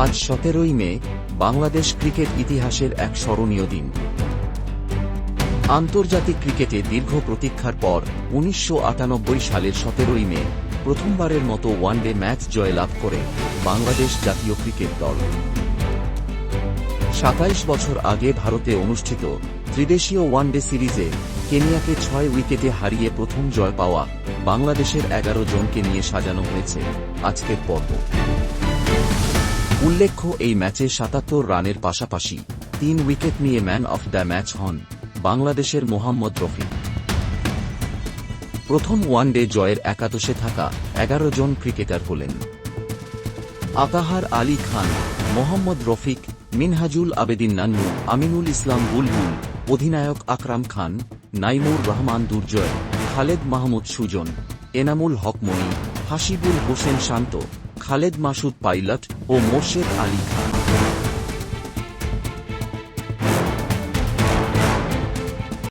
আজ সতেরোই মে, বাংলাদেশ ক্রিকেট ইতিহাসের এক স্মরণীয় দিন। আন্তর্জাতিক ক্রিকেটে দীর্ঘ প্রতীক্ষার পর উনিশশো আটানব্বই সালের সতেরোই মে, প্রথমবারের মতো ওয়ানডে ম্যাচ জয়লাভ করে বাংলাদেশ জাতীয় ক্রিকেট দল। সাতাইশ বছর আগে ভারতে অনুষ্ঠিত ত্রিদেশীয় ওয়ানডে সিরিজে কেনিয়াকে ছয় উইকেটে হারিয়ে প্রথম জয় পাওয়া বাংলাদেশের এগারো জনকে নিয়ে সাজানো হয়েছে আজকের পর্ব। উল্লেখ্য, এই ম্যাচে সাতাত্তর রানের পাশাপাশি তিন উইকেট নিয়ে ম্যান অফ দ্য ম্যাচ হন বাংলাদেশের মোহাম্মদ রফি প্রথম ওয়ানডে জয়ের একাদশে থাকা এগারো জন ক্রিকেটার হলেন। আতাহার আলী খান, মোহাম্মদ রফিক, মিনহাজুল আবেদিন নান্নু, আমিনুল ইসলাম বুলবুল, অধিনায়ক আকরাম খান, নাইমুর রহমান দুর্জয়, খালেদ মাহমুদ সুজন, এনামুল হক হাসিবুল হোসেন শান্ত খালেদ মাসুদ পাইলট ও মোর্শেদ আলী খান।